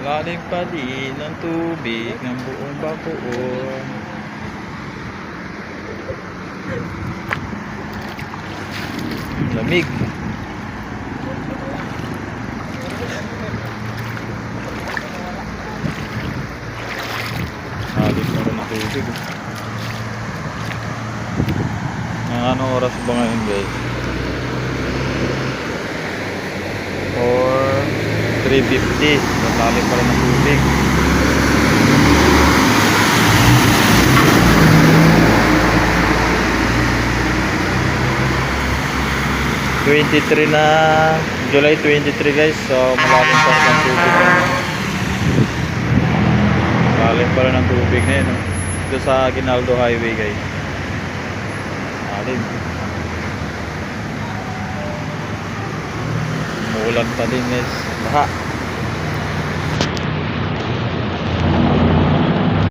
Malalim pa din ang tubig ng buong bakuon. Lamig. Halit na rin ang tubig. Ang ano oras ba ngayon guys? 350. Malalim pa rin ang tubig. Twenty-three na July 23 guys so malalim pa rin ang tubig malalim pa rin ang tubig na yun no? sa Ginaldo Highway guys malalim umuulan pa din guys. Baha